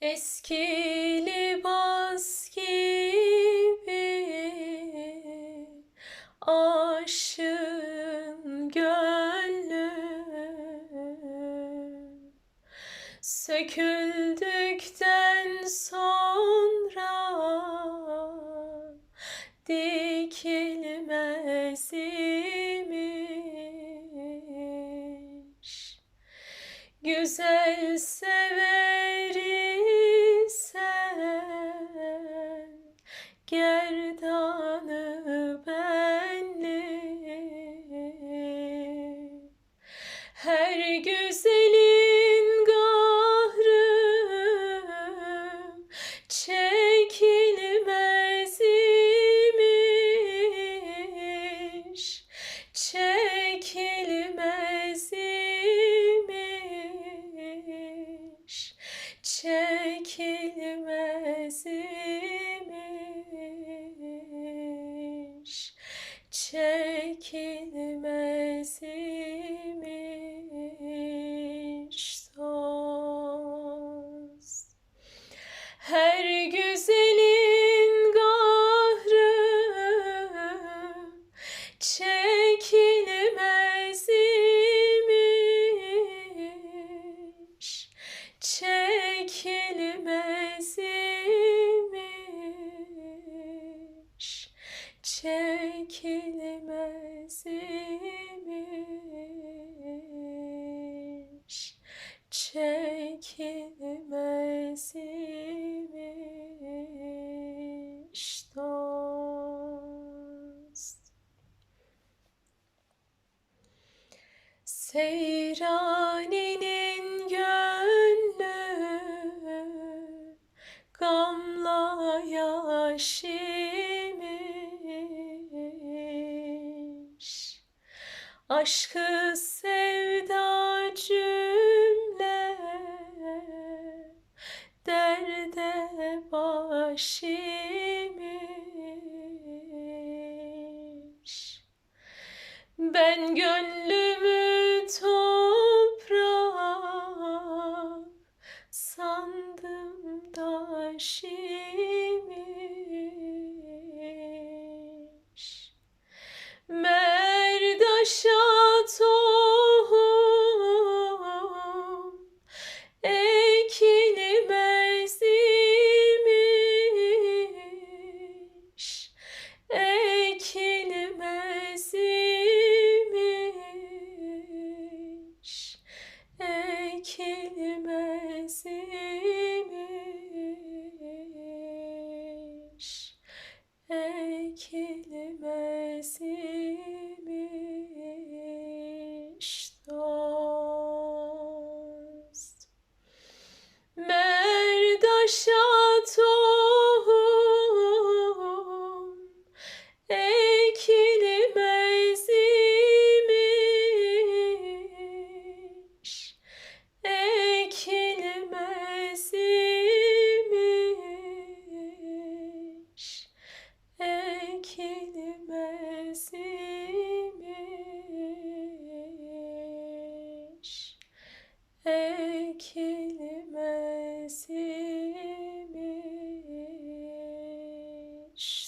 Eski libas gibi aşığın gönlü. Söküldükten sonra dikilmez imiş. Güzel sever gerdanı benli. Her güzelin gahrı çekilmez imiş. Çekilmez imiş. Çekilmez imiş Çekilmez imiş dost. Her güzelin gahrı çekilmez imiş Çekilmez imiş Çekilmez imiş Çekilmez imiş dost Aşkı sevda cümle derde baş imiş Ben gönlümü toprak sandım imiş imiş hiç ekilmesiymiş.